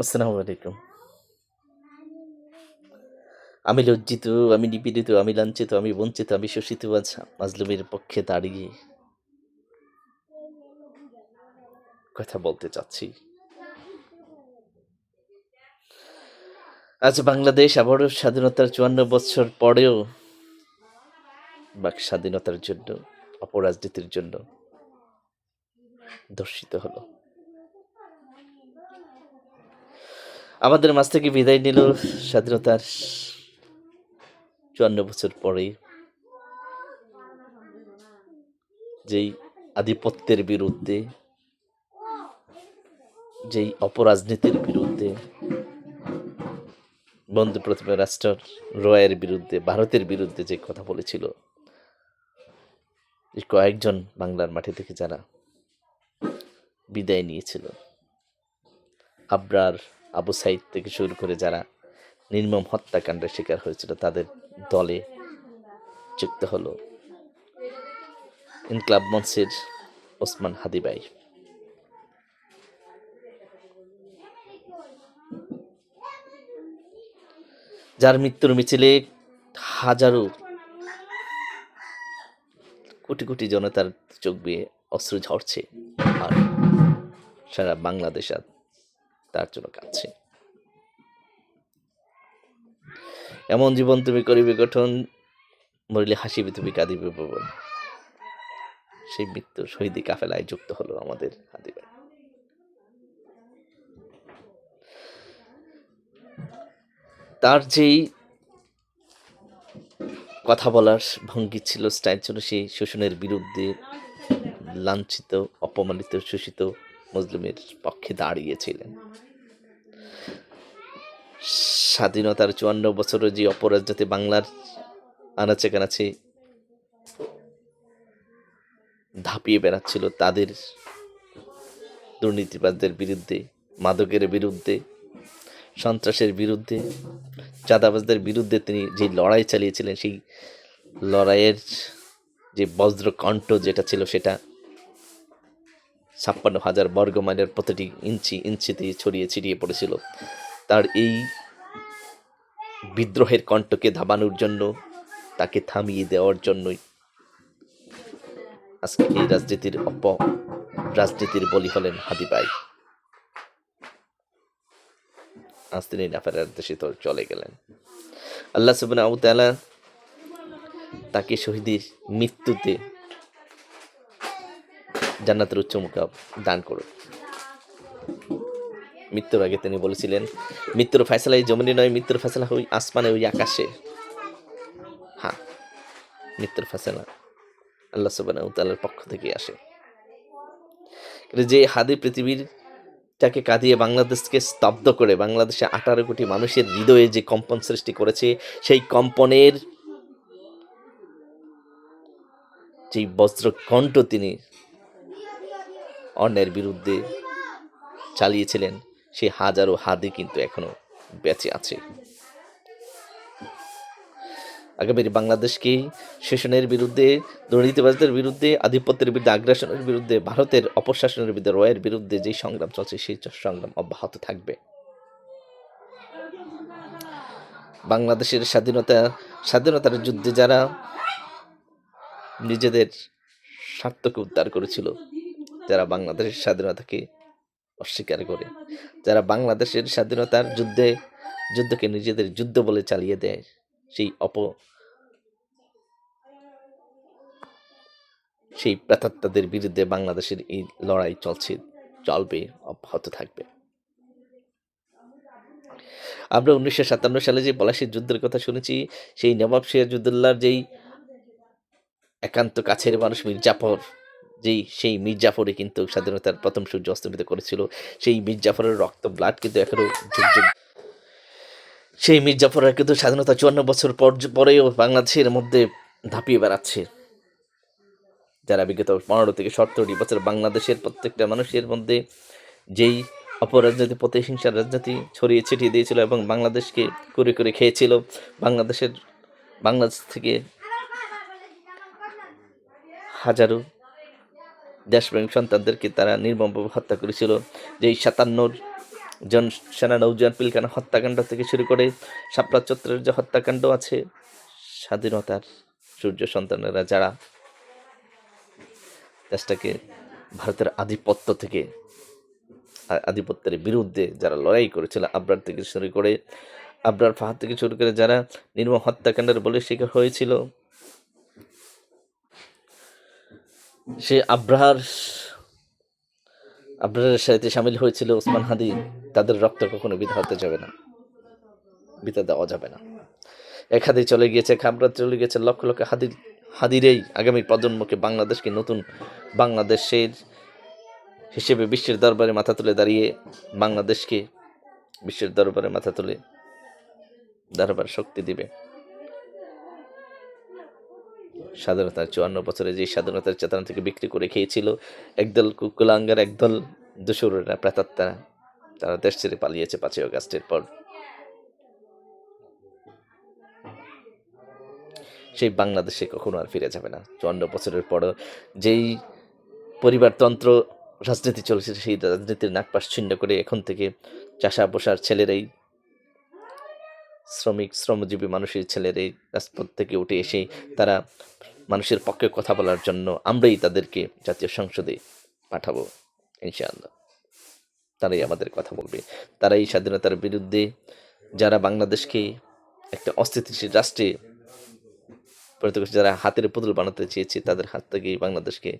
আসসালামু আলাইকুম। আমি লজ্জিত, আমি নিপীড়িত, আমি লাঞ্ছিত, আমি বঞ্চিত, আমি শোষিত মাজলুমের পক্ষে দাঁড়িয়ে কথা বলতে চাচ্ছি। আজ বাংলাদেশ আবারও স্বাধীনতার চুয়ান্ন বছর পরেও বাক স্বাধীনতার জন্য, অপরাজনীতির জন্য দর্শিত হলো। আমাদের মাঝ থেকে বিদায় নিল স্বাধীনতার চুয়ান্ন বছর পরে যেই আধিপত্যের বিরুদ্ধে, যেই অপরাজনীতির বিরুদ্ধে, বন্ধু প্রথমে রাষ্ট্র রয়ের বিরুদ্ধে, ভারতের বিরুদ্ধে যে কথা বলেছিল কয়েকজন বাংলার মাটি থেকে যারা বিদায় নিয়েছিল আবরার আবু সাইদ থেকে শুরু করে যারা নির্মম হত্যাকাণ্ডের শিকার হয়েছিল, তাদের দলে যুক্ত হলো ইনকলাব মঞ্চের ওসমান হাদিবাই যার মৃত্যুর মিছিলে হাজারো কোটি কোটি জনতার চোখ বেয়ে অস্ত্র ঝরছে আর সারা বাংলাদেশ আজ তার জন্য কাঁদছে। এমন জীবন তুমি করিবে গঠন, মরিলে হাসিবে তুমি কাঁদিবে ভবন সেই মৃত্যু শহীদি কাফেলায় যুক্ত হলো আমাদের হাদিবাই তার যেই কথা বলার ভঙ্গি ছিল, স্টাইল ছিল সেই শোষণের বিরুদ্ধে লাঞ্ছিত, অপমানিত, শোষিত মুসলিমের পক্ষে দাঁড়িয়েছিলেন। স্বাধীনতার চুয়ান্ন বছরের যে অপরাজনীতি বাংলার আনাচে কানাচে ধাপিয়ে বেড়াচ্ছিল, তাদের দুর্নীতিবাদদের বিরুদ্ধে, মাদকের বিরুদ্ধে, সন্ত্রাসের বিরুদ্ধে, চাঁদাবাজদের বিরুদ্ধে তিনি যে লড়াই চালিয়েছিলেন, সেই লড়াইয়ের যে বজ্র কণ্ঠ যেটা ছিল, সেটা ছাপ্পান্ন হাজার বর্গ মাইলের প্রতিটি ইঞ্চি, ইঞ্চিতে ছড়িয়ে ছিটিয়ে পড়েছিল। তার এই বিদ্রোহের কণ্ঠকে ধাবানোর জন্য, তাকে থামিয়ে দেওয়ার জন্যই আজকে এই রাজনীতির অপ, রাজনীতির বলি হলেন হাদিবাই আজ তিনি নাফারার দেশে তো চলে গেলেন। আল্লাহ সুবহানাহু ওয়া তাআলা তাকে শহীদের মৃত্যুতে জান্নাতের উচ্চ মুকাম দান করুন। মৃত্যুর আগে তিনি বলেছিলেন, মৃত্যুর ফয়সালা এই জমিনে নয়, মৃত্যুর ফয়সালা ওই আসমানে, ওই আকাশে। হ্যাঁ মৃত্যুর ফয়সালা আল্লাহ তাআলার পক্ষ থেকে আসে। কিন্তু যে হাদি পৃথিবীর তাকে কাঁদিয়ে বাংলাদেশকে স্তব্ধ করে, বাংলাদেশে আঠারো কোটি মানুষের হৃদয়ে যে কম্পন সৃষ্টি করেছে, সেই কম্পনের যেই বজ্র কণ্ঠ তিনি অন্যের বিরুদ্ধে চালিয়েছিলেন সেই হাজারো হাদি কিন্তু এখনও বেঁচে আছে। আগামীর বাংলাদেশকে শোষণের বিরুদ্ধে, দুর্নীতিবাজদের বিরুদ্ধে, আধিপত্যের বিরুদ্ধে, আগ্রাসনের বিরুদ্ধে, ভারতের অপশাসনের বিরুদ্ধে, রয়ের বিরুদ্ধে যেই সংগ্রাম চলছে, সেই সংগ্রাম অব্যাহত থাকবে। বাংলাদেশের স্বাধীনতা, স্বাধীনতার যুদ্ধে যারা নিজেদের স্বার্থকে উদ্ধার করেছিল যারা বাংলাদেশের স্বাধীনতাকে অস্বীকার করে, যারা বাংলাদেশের স্বাধীনতার যুদ্ধে, যুদ্ধকে নিজেদের যুদ্ধ বলে চালিয়ে দেয়, সেই অপ, সেই প্রেতাত্মাদের বিরুদ্ধে বাংলাদেশের এই লড়াই চলছে, চলবে, অব্যাহত থাকবে। আমরা উনিশশো সাতান্ন সালে যে পলাশির যুদ্ধের কথা শুনেছি, সেই নবাব সিরাজউদ্দৌলার যেই একান্ত কাছের মানুষ মির্জাফর যেই সেই মির্জাফরে কিন্তু স্বাধীনতার প্রথম সূর্য অস্তমিত করেছিল। সেই মির্জাফরের রক্ত ব্লাড কিন্তু এখনও যুগ যুগ সেই মির্জাফরের কিন্তু স্বাধীনতা চুয়ান্ন বছর পর, পরেও বাংলাদেশের মধ্যে ধাপিয়ে বেড়াচ্ছে। যারা বিগত পনেরো থেকে সতেরোটি বছর বাংলাদেশের প্রত্যেকটা মানুষের মধ্যে যেই অপরাজনীতি, প্রতিহিংসার রাজনীতি ছড়িয়ে ছিটিয়ে দিয়েছিল এবং বাংলাদেশকে করে করে খেয়েছিল, বাংলাদেশের, বাংলাদেশ থেকে হাজারো দেশপ্রেমিক সন্তানদেরকে তারা নির্মমভাবে হত্যা করেছিল। যেই সাতান্নর জন সেনা নৌজান পিলখানা হত্যাকাণ্ড থেকে শুরু করে শাপলা চত্বরের যে হত্যাকাণ্ড আছে, স্বাধীনতার সূর্য সন্তানেরা যারা দেশটাকে ভারতের আধিপত্য থেকে আধিপত্যের বিরুদ্ধে যারা লড়াই করেছিল, আবরার থেকে শুরু করে, আবরার ফাহাদ থেকে শুরু করে যারা নির্মম হত্যাকাণ্ডের বলে শিকার হয়েছিল সে আব্রাহার আব্রাহারের সাথে সামিল হয়েছিল ওসমান হাদি, তাদের রক্ত কখনো বিধা হতে যাবে না বিতা দেওয়া যাবে না। এক হাদি চলে গিয়েছে খাবরাত চলে গিয়েছে, লক্ষ লক্ষ হাদির হাদিরেই আগামী প্রজন্মকে বাংলাদেশকে নতুন বাংলাদেশের হিসেবে বিশ্বের দরবারে মাথা তুলে দাঁড়িয়ে, বাংলাদেশকে বিশ্বের দরবারে মাথা তুলে দরবার শক্তি দিবে। স্বাধীনতার চুয়ান্ন বছরে যে স্বাধীনতার চেতনা থেকে বিক্রি করে খেয়েছিল, একদল কুকুলাঙ্গার একদল দুসুরেরা প্রেতাত্মারা তারা দেশ ছেড়ে পালিয়েছে পাঁচই অগাস্টের পর সেই বাংলাদেশে কখনো আর ফিরে যাবে না। চুয়ান্ন বছরের পরও যেই পরিবারতন্ত্র, রাজনীতি চলছে, সেই রাজনীতির নাকপাশ ছিন্ন করে এখন থেকে চাষা বসার ছেলেরাই, শ্রমিক, শ্রমজীবী মানুষের ছেলেরাই রাজপথ থেকে উঠে এসে তারা মানুষের পক্ষে কথা বলার জন্য আমরাই তাদেরকে জাতীয় সংসদে পাঠাবো, ইনশাআল্লাহ। তারাই আমাদের কথা বলবে। তারাই স্বাধীনতার বিরুদ্ধে যারা বাংলাদেশকে একটা অস্থিতিশীল রাষ্ট্রে পরিণত যারা হাতের পুতুল বানাতে চেয়েছে, তাদের হাত থেকেই বাংলাদেশকে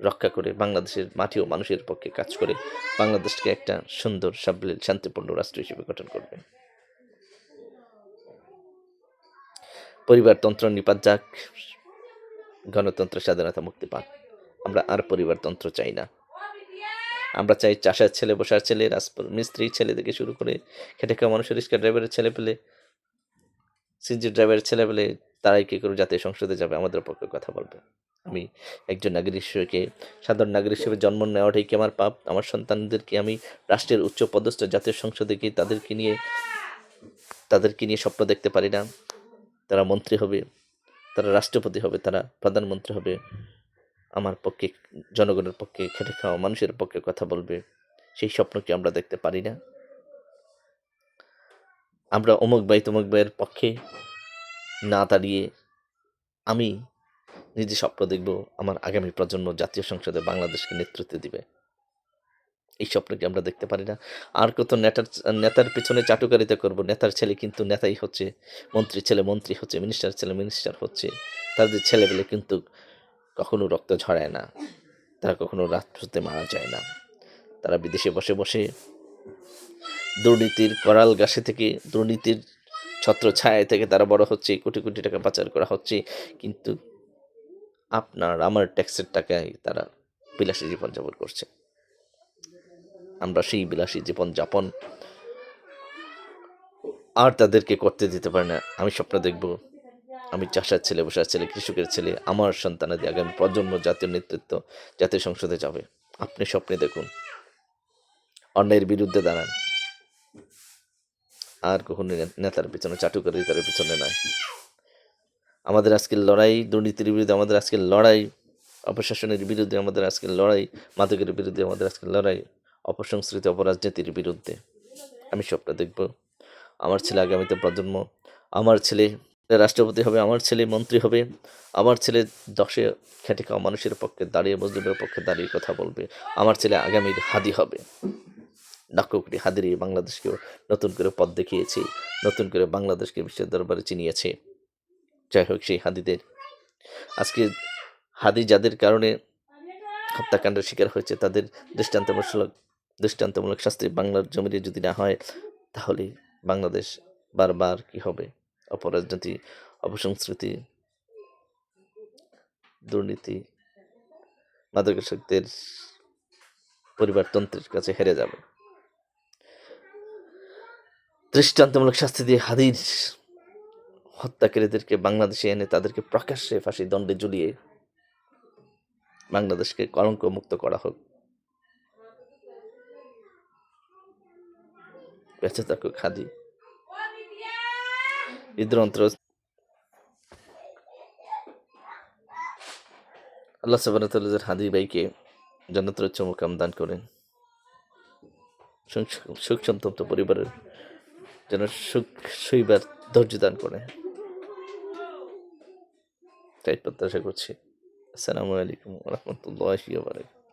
রক্ষা করে, বাংলাদেশের মাটি ও মানুষের পক্ষে কাজ করে, বাংলাদেশকে একটা সুন্দর, সাবলীল, শান্তিপূর্ণ রাষ্ট্র হিসেবে গঠন করবে। পরিবারতন্ত্র নিপাত যাক গণতন্ত্র স্বাধীনতা মুক্তি পাক। আমরা আর পরিবারতন্ত্র চাই না। আমরা চাই চাষার ছেলে বসার ছেলে, রাজপুর মিস্ত্রি, ছেলে থেকে শুরু করে খেটে খাওয়া মানুষের রিক্সা ড্রাইভারের ছেলে পেলে সিনজি ড্রাইভারের ছেলে পেলে তারাই কী করে জাতীয় সংসদে যাবে, আমাদের পক্ষে কথা বলবে। আমি একজন নাগরিক হিসেবে, সাধারণ নাগরিক হিসেবে জন্ম নেওয়াটাই কি আমার পাপ? আমার সন্তানদেরকে আমি রাষ্ট্রের উচ্চ পদস্থ, জাতীয় সংসদে গিয়ে তাদেরকে নিয়ে তাদেরকে নিয়ে স্বপ্ন দেখতে পারি না। তারা মন্ত্রী হবে। তারা রাষ্ট্রপতি হবে, তারা প্রধানমন্ত্রী হবে, আমার পক্ষে, জনগণের পক্ষে খেটে খাওয়া, মানুষের পক্ষে কথা বলবে, সেই স্বপ্ন কি আমরা দেখতে পারি না। আমরা অমুক ভাই তমুক ভাইয়ের পক্ষে না দাঁড়িয়ে আমি নিজে স্বপ্ন দেখব, আমার আগামী প্রজন্ম জাতীয় সংসদে বাংলাদেশকে নেতৃত্ব দিবে। এই স্বপ্নকে আমরা দেখতে পারি না। আর কত নেতার নেতার পিছনে চাটুকারিতা করব। নেতার ছেলে কিন্তু নেতাই হচ্ছে মন্ত্রী ছেলে মন্ত্রী হচ্ছে মিনিস্টার ছেলে মিনিস্টার হচ্ছে। তাদের ছেলেবেলে কিন্তু কখনো রক্ত ঝরায় না, তারা কখনো রাত্রিতে মারা যায় না। তারা বিদেশে বসে বসে দুর্নীতির করাল গাছে থেকে, দুর্নীতির ছত্র ছায় থেকে তারা বড় হচ্ছে, কোটি কোটি টাকা পাচার করা হচ্ছে। কিন্তু আপনার, আমার ট্যাক্সের টাকায় তারা বিলাসী জীবনযাপন করছে। আমরা সেই বিলাসী জীবন যাপন আর তাদেরকে করতে দিতে পারি না। আমি স্বপ্ন দেখব। আমি চাষার ছেলে, বসার ছেলে, কৃষকের ছেলে, আমার সন্তানাদি আগামী প্রজন্ম জাতীয় নেতৃত্ব, জাতীয় সংসদে যাবে। আপনি স্বপ্নে দেখুন। অন্যের বিরুদ্ধে দাঁড়ান। আর কখনো নেতার পিছনে চাটুকারি তার পিছনে নয়। আমাদের আজকের লড়াই, দুর্নীতির বিরুদ্ধে আমাদের আজকের লড়াই, অপশাসনের বিরুদ্ধে আমাদের আজকের লড়াই, মাদকের বিরুদ্ধে আমাদের আজকের লড়াই অপসংস্কৃতি অপরাজনীতির বিরুদ্ধে। আমি স্বপ্ন দেখব। আমার ছেলে আগামীতে প্রজন্ম। আমার ছেলে রাষ্ট্রপতি হবে, আমার ছেলে মন্ত্রী হবে। আমার ছেলে দশে খেটে খাওয়া মানুষের পক্ষে দাঁড়িয়ে, মুসলিমের পক্ষে দাঁড়িয়ে কথা বলবে। আমার ছেলে আগামীর হাদি হবে। লক্ষ কোটি হাদির বাংলাদেশকেও নতুন করে পথ দেখিয়েছে, নতুন করে বাংলাদেশকে বিশ্বের দরবারে চিনিয়েছে। যাই হোক, সেই হাদিদের। আজকে হাদি যাদের কারণে হত্যাকাণ্ডের শিকার হয়েছে, তাদের দৃষ্টান্তমূলক দৃষ্টান্তমূলক শাস্তি বাংলার জমিতে যদি না হয়, তাহলে বাংলাদেশ বারবার কি হবে? অপরাজনীতি, অপসংস্কৃতি, দুর্নীতি মাদকাসক্তের পরিবারতন্ত্রের কাছে হেরে যাবে। দৃষ্টান্তমূলক শাস্তি দিয়ে হাদির হত্যাকারীদেরকে বাংলাদেশে এনে তাদেরকে প্রকাশ্যে ফাঁসি দণ্ডে ঝুলিয়ে বাংলাদেশকে কলঙ্ক মুক্ত করা হোক। বেঁচে থাকুক হাদি হৃদয়ন্ত্র আল্লাহ সাবান হাদি ভাইকে জান্নাতের উচ্চ মুকাম দান করেন। সুখ সন্তপ্ত পরিবারের যেন সুখ শৈবার ধৈর্য দান করে তাই প্রত্যাশা করছি। আসসালামু আলাইকুম রহমতুল্লাহ বারাকাতুহু।